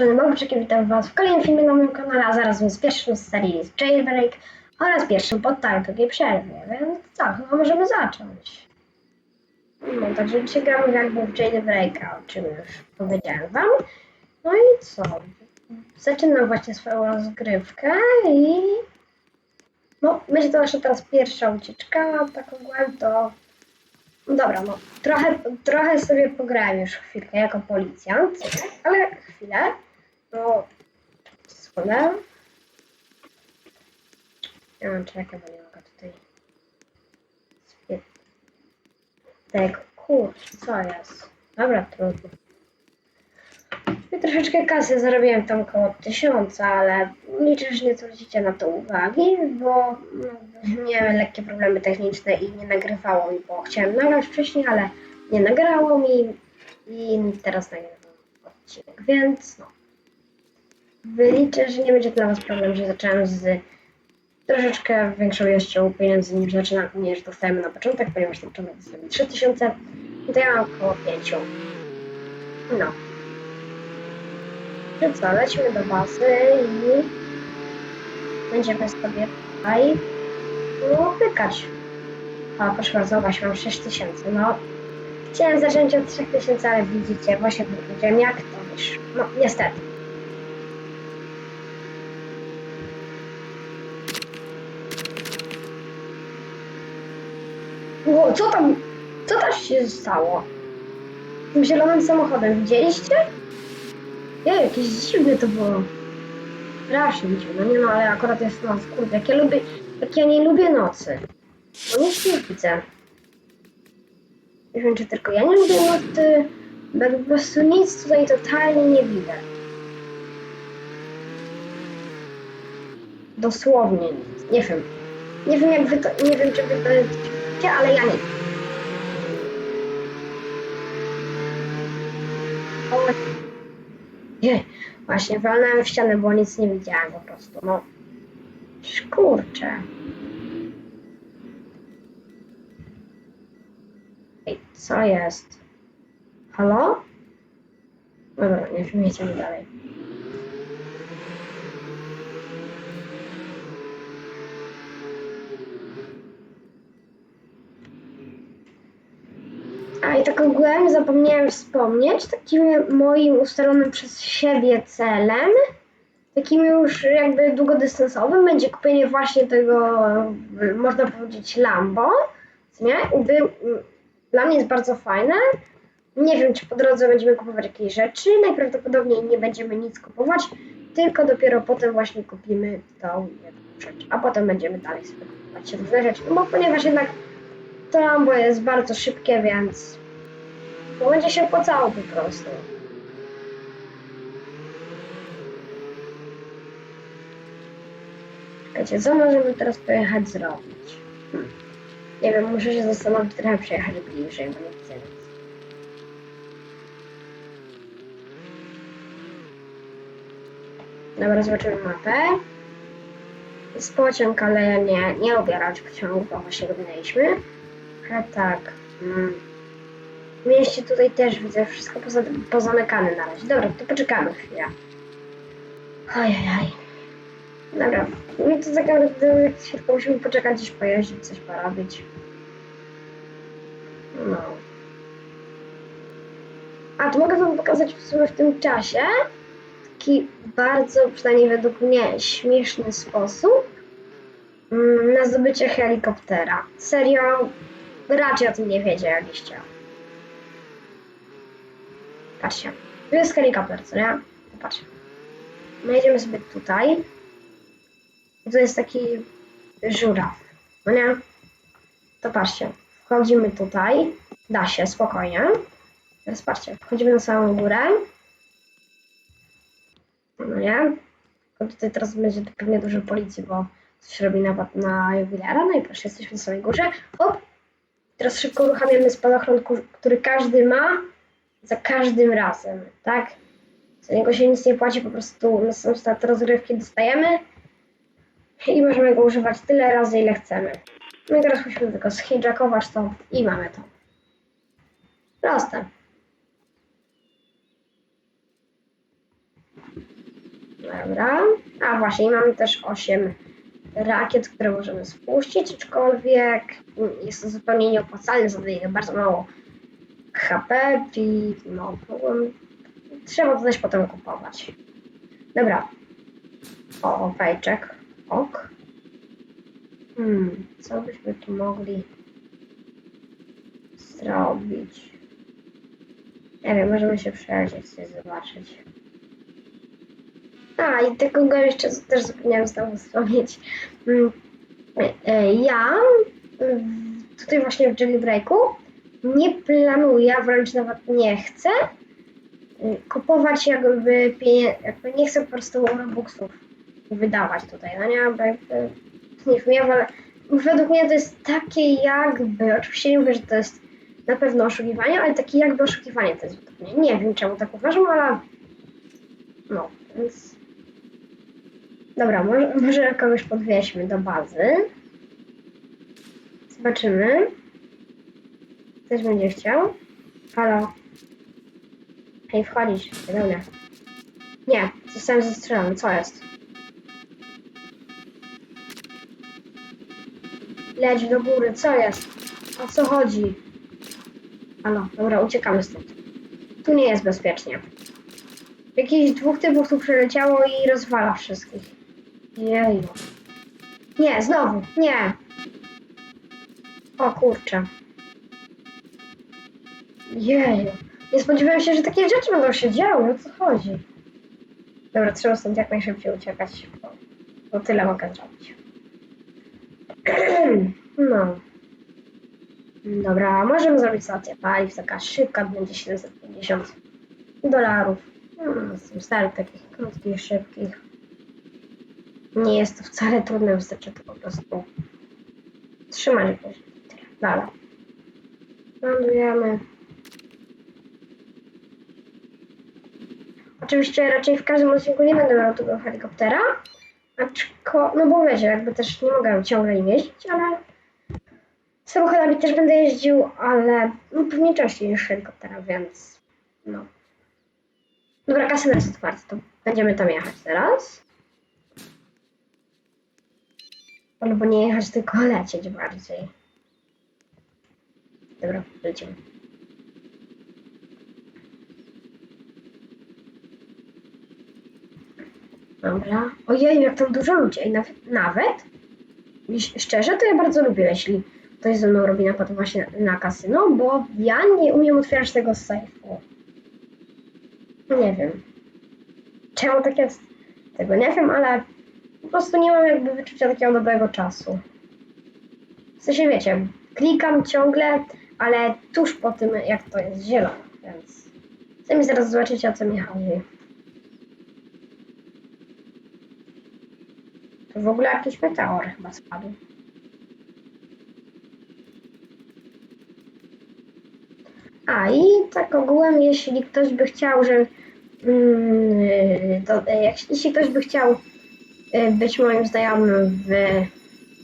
Żony Bobczyk, witam Was w kolejnym filmie na moim kanale, a zaraz z pierwszym z serii jest Jailbreak oraz pierwszym po tak długiej więc co, chyba możemy zacząć. No, także dzisiaj gramy jakby w Jailbreaka, o czym już powiedziałem Wam. No i co? Zaczynam właśnie swoją rozgrywkę i... No, będzie to nasza teraz pierwsza ucieczka, tak ogółem to... No Dobra, no, trochę, trochę sobie pograłem już chwilkę jako policjant, ale chwilę. No, schodem. Ja mam czekaj, bo nie mogę tutaj. Spie- Tego, kurczę, co jest? Dobra, trudno. I troszeczkę kasy zarobiłem tam około tysiąca, ale liczę, że nie zwrócicie na to uwagi, bo miałem lekkie problemy techniczne i nie nagrywało mi, bo chciałem nagrać wcześniej, ale nie nagrało mi i teraz nagrywam odcinek, więc no. Wyliczę, że nie będzie dla Was problem, że zacząłem z troszeczkę większą ilością pieniędzy niż zaczynam, niż dostajemy na początek, ponieważ na początek dostałem 3000, to ja mam około 5. No. No co, lecimy do bazy i będziemy sobie tutaj no, pykać. O, proszę bardzo, właśnie mam 6000. No, chciałem zacząć od 3000, ale widzicie, właśnie powiedziałem, jak to wiesz. No, niestety. Ło, co tam, co tam się stało? Tym zielonym samochodem, widzieliście? Nie, jakieś dziwne to było. Strasznie dziwne, nie no, ale akurat jest noc, kurde, jak ja lubię, jak ja nie lubię nocy. No nic nie widzę. Nie wiem, czy tylko ja nie lubię nocy, bo po prostu nic tutaj totalnie nie widać. Dosłownie nic, nie wiem. Nie wiem jak wy to, nie wiem czy wy to widzicie, ale ja nie. Nie, właśnie walnąłem w ścianę, bo nic nie widziałem po prostu, no. Kurczę. Ej, co jest? Halo? Dobra, nie wiem, dalej. I tak ogółem zapomniałem wspomnieć, takim moim ustalonym przez siebie celem, takim już jakby długodystansowym, będzie kupienie właśnie tego, można powiedzieć, Lambo. Nie? I by, y, dla mnie jest bardzo fajne. Nie wiem, czy po drodze będziemy kupować jakieś rzeczy. Najprawdopodobniej nie będziemy nic kupować, tylko dopiero potem właśnie kupimy tą jedną rzecz. A potem będziemy dalej sobie kupować różne rzeczy. Bo ponieważ jednak to Lambo jest bardzo szybkie, więc to będzie się opłacało po prostu. Czekajcie, co możemy teraz pojechać zrobić? Hmm. Nie wiem, muszę się zastanowić, trochę przejechać bliżej, bo nie nic. Dobra, zobaczymy mapę. Jest pociąg, ale nie, nie lubię raczej pociągów, bo właśnie minęliśmy. Ale tak. Mm. Mieście tutaj też widzę wszystko poza, pozamykane na razie. Dobra, to poczekamy chwilę. Ojej. Dobra, no to naprawdę chwilkę musimy poczekać, gdzieś pojeździć, coś porobić. No. A, to mogę wam pokazać w sumie w tym czasie taki bardzo, przynajmniej według mnie, śmieszny sposób mm, na zdobycie helikoptera. Serio, raczej o tym nie wiedział, jakbyś chciał. Patrzcie, tu jest helikopter, co nie? Popatrzcie. My jedziemy sobie tutaj. I tu jest taki żuraw, no nie? To patrzcie, wchodzimy tutaj. Da się, spokojnie. Teraz patrzcie, wchodzimy na samą górę. No nie? Tylko tutaj teraz będzie pewnie dużo policji, bo coś robi napad na jubilera. No i proszę, jesteśmy na samej górze. Hop! Teraz szybko uruchamiamy spadochron, który każdy ma za każdym razem, tak? Za niego się nic nie płaci, po prostu na sam start rozgrywki dostajemy i możemy go używać tyle razy, ile chcemy. No i teraz musimy tylko schijackować to i mamy to. Proste. Dobra. A właśnie, mamy też 8 rakiet, które możemy spuścić, aczkolwiek jest to zupełnie nieopłacalne, zadaje bardzo mało HP i no, mogłem- trzeba też potem kupować. Dobra. O, fajczek. Ok. Hmm, co byśmy tu mogli zrobić? Nie wiem, możemy się przejrzeć, coś zobaczyć. A, i tego go jeszcze też zapomniałem znowu wspomnieć. Mm, e, Ja tutaj właśnie w jailbreaku nie planuję, wręcz nawet nie chcę y, kupować jakby pieniędzy, jakby nie chcę po prostu robuxów wydawać tutaj, no nie, bo jakby nie wiem, wolę, według mnie to jest takie jakby, oczywiście nie mówię, że to jest na pewno oszukiwanie, ale takie jakby oszukiwanie to jest według mnie. Nie wiem czemu tak uważam, ale no, więc dobra, może, może kogoś podwieźmy do bazy. Zobaczymy. Ktoś będzie chciał? Halo? Hej, wchodzić. Dobra. Nie, zostałem zastrzelony. Co jest? Leć do góry. Co jest? O co chodzi? Halo, dobra, uciekamy stąd. Tu nie jest bezpiecznie. Jakichś dwóch typów tu przyleciało i rozwala wszystkich. Jeju. Nie, znowu. Nie. O kurczę. Jeju. Nie spodziewałem się, że takie rzeczy będą się działy. O co chodzi? Dobra, trzeba stąd jak najszybciej uciekać. Bo, bo tyle mogę zrobić. no. Dobra, możemy zrobić stację paliw. Taka szybka będzie 750 dolarów. Hmm, tym starych, takich krótkich, szybkich. Nie jest to wcale trudne, wystarczy to po prostu trzymać jakoś. Dobra. Lądujemy. Oczywiście raczej w każdym odcinku nie będę miał tego helikoptera. Aczko, no bo wiecie, jakby też nie mogę ciągle jeździć, ale samochodami też będę jeździł, ale no, pewnie częściej niż helikoptera, więc no. Dobra, kasyno jest otwarty, to będziemy tam jechać teraz. Albo nie jechać, tylko lecieć bardziej. Dobra, lecimy. Dobra. Ojej, jak tam dużo ludzi. Ej, nawet, nawet, szczerze, to ja bardzo lubię, jeśli ktoś ze mną robi napad właśnie na kasyno, bo ja nie umiem otwierać tego sejfu. Nie wiem. Czemu tak jest? Tego nie wiem, ale po prostu nie mam jakby wyczucia takiego dobrego czasu. W sensie wiecie, klikam ciągle, ale tuż po tym, jak to jest zielone, więc sami zaraz zobaczycie, o co mi chodzi. To w ogóle jakiś meteor chyba spadł. A i tak ogółem, jeśli ktoś by chciał, że mm, e, jeśli ktoś by chciał e, być moim znajomym w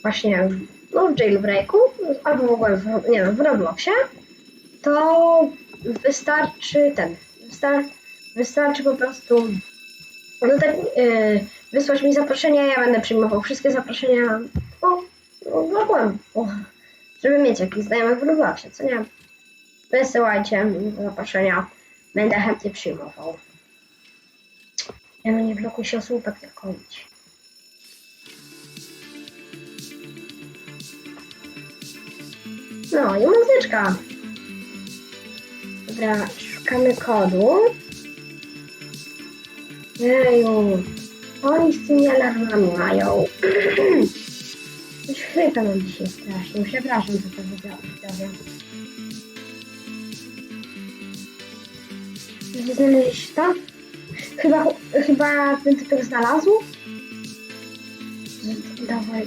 właśnie no, w jailbreaku, albo w ogóle w, nie wiem, w Robloxie, to wystarczy ten, wystar, wystarczy po prostu no tak, e, wysłać mi zaproszenia, ja będę przyjmował wszystkie zaproszenia, no, no, no głębo, żeby mieć jakichś znajomych w Robloxie, co nie? Wysyłajcie mi zaproszenia, będę chętnie przyjmował. Ja no nie blokuj się o słupek tylko idź. No i muzyczka. Dobra, szukamy kodu. Jeju, oni z tymi alarmami mają. Coś chrypa mam dzisiaj strasznie. Przepraszam za to wideo. Gdzie znaleźliście to? Chyba, chyba ten typek znalazł? Dawaj.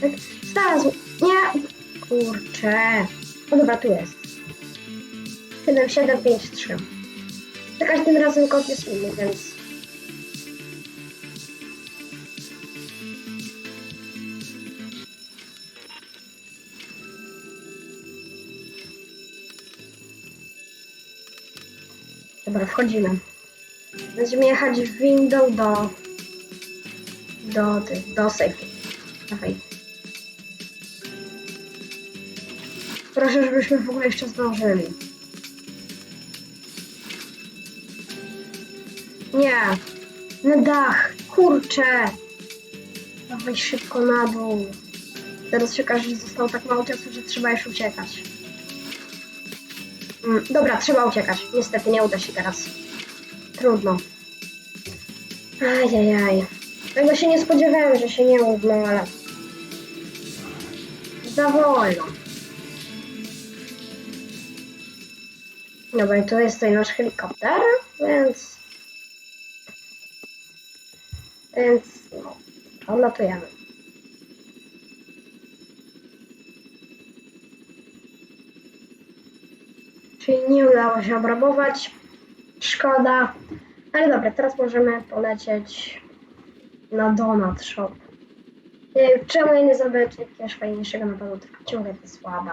Tak, znalazł. Nie. Kurczę. O dobra, tu jest. 7753. Za każdym razem kod jest inny, więc... wchodzimy. Będziemy jechać windą do... do tych, do sejfu. Dawaj. Proszę, żebyśmy w ogóle jeszcze zdążyli. Nie. Na dach. Kurczę. Dawaj szybko na dół. Teraz się okaże, że tak mało czasu, że trzeba już uciekać. Mm, dobra, trzeba uciekać. Niestety nie uda się teraz. Trudno. Ajajaj. Tego się nie spodziewałem, że się nie uda, ale... Za wolno. Dobra, i tu jest tutaj nasz helikopter, więc... Więc... no, odlatujemy. Czyli nie udało się obrabować. Szkoda. Ale dobra, teraz możemy polecieć na Donut Shop. Czemu ja nie zrobię jakiegoś fajniejszego napadu, ciągle to słabe.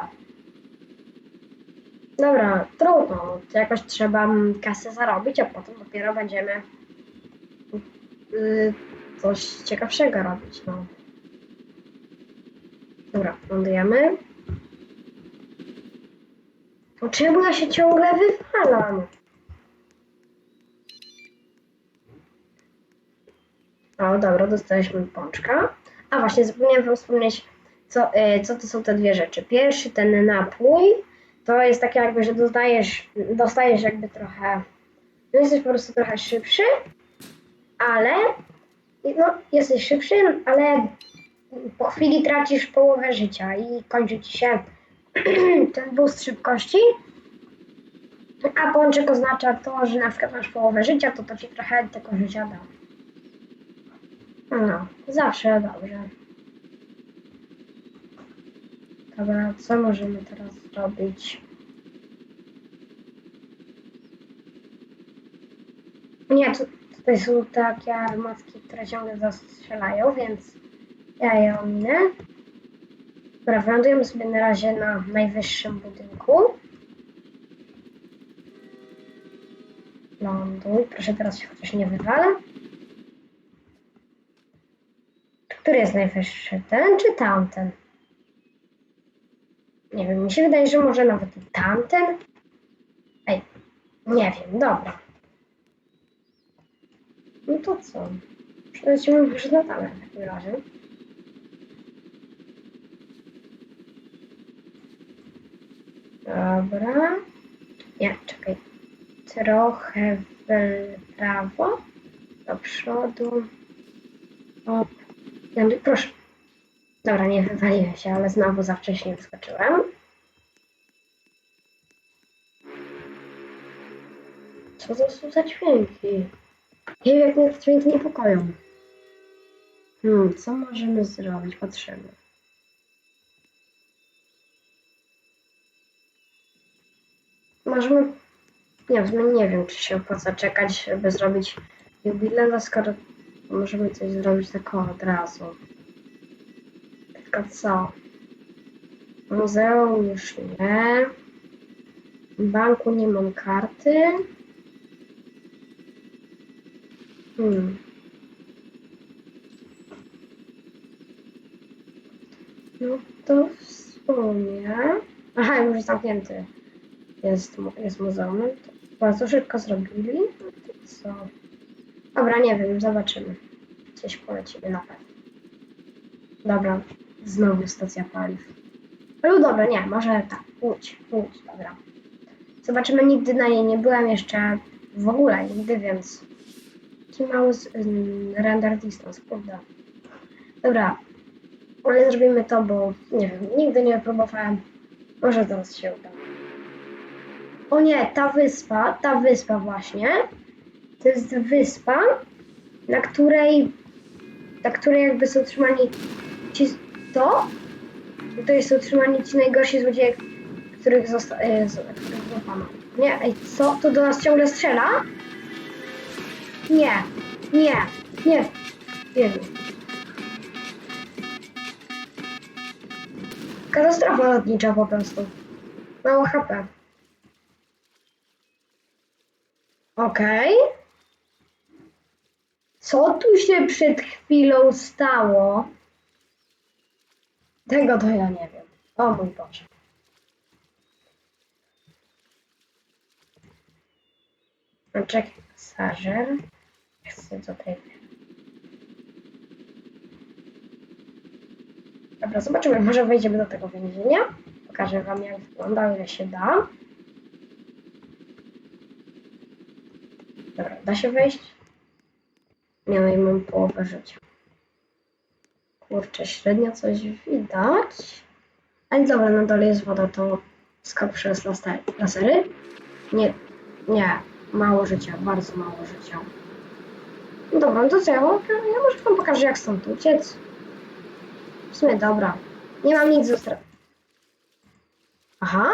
Dobra, trudno. Jakoś trzeba kasę zarobić, a potem dopiero będziemy y, coś ciekawszego robić, no. Dobra, lądujemy. Czemu ja się ciągle wywalam? O, dobra, dostaliśmy pączka. A właśnie, zapomniałem wam wspomnieć, co, y, co to są te dwie rzeczy. Pierwszy, ten napój, to jest takie jakby, że dostajesz, dostajesz jakby trochę, no jesteś po prostu trochę szybszy, ale, no, jesteś szybszy, ale po chwili tracisz połowę życia i kończy ci się ten boost szybkości. A pączek oznacza to, że na przykład masz połowę życia, to to ci trochę tego życia da. No, zawsze dobrze. Dobra, co możemy teraz zrobić? Nie, tu, tutaj są takie armatki, które ciągle zastrzelają, więc ja je ominę. Dobra, wylądujemy sobie na razie na najwyższym budynku. Ląduj, proszę teraz się chociaż nie wywala. Który jest najwyższy? Ten czy tamten? Nie wiem, mi się wydaje, że może nawet tamten. Ej, nie wiem, dobra. No to co? Przelecimy już na tamę w takim razie. Dobra. Nie, czekaj. Trochę w prawo. Do przodu. Ja, proszę. Dobra, nie wywaliłem się, ale znowu za wcześnie wyskoczyłem. Co to są za dźwięki? Nie wiem, jak mnie te dźwięki niepokoją. Hmm, co możemy zrobić? Patrzymy. Możemy... Nie, w nie wiem, czy się opłaca czekać, żeby zrobić jubilera, skoro możemy coś zrobić tak od razu. Tylko co? Muzeum już nie. Banku nie mam karty. Hmm. No to w sumie... Aha, już zamknięty jest, jest muzeum. Bardzo szybko zrobili. Co? Dobra, nie wiem, zobaczymy. Gdzieś polecimy na pewno. Dobra, znowu stacja paliw. No dobra, nie, może tak, łódź, łódź, dobra. Zobaczymy, nigdy na niej nie byłem jeszcze w ogóle, nigdy, więc taki mały render distance, kurde. Dobra, ale zrobimy to, bo nie wiem, nigdy nie próbowałem. Może teraz się uda. O nie, ta wyspa, ta wyspa właśnie, to jest wyspa, na której, na której jakby są utrzymani ci, to, to jest utrzymani ci najgorsi złodzieje, których, zosta, e, złapano. Nie, ej, co? To do nas ciągle strzela? Nie, nie, nie, nie. Katastrofa lotnicza po prostu. Mało HP. Okej. Co tu się przed chwilą stało? Tego to ja nie wiem. O mój Boże. Czekaj, pasażer. Chcę tutaj. Dobra, zobaczymy. Może wejdziemy do tego więzienia. Pokażę wam jak wygląda, ile się da. Dobra, da się wejść? Nie no i mam połowę życia. Kurczę, średnio coś widać. Ale dobra, na dole jest woda, to skok przez laser, lasery? Nie, nie, mało życia, bardzo mało życia. No dobra, no to co, ja, ja może wam pokażę jak stąd uciec. W sumie dobra, nie mam nic do straty. Aha,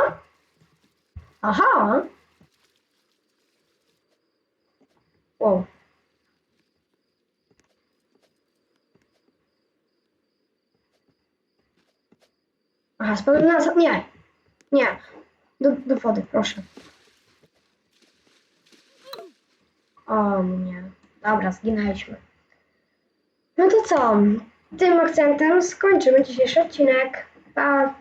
aha. Wow. Aha, spadłem na... za- Nie. Nie. Do, do wody, proszę. O nie. Dobra, zginęliśmy. No to co? Tym akcentem skończymy dzisiejszy odcinek. Pa!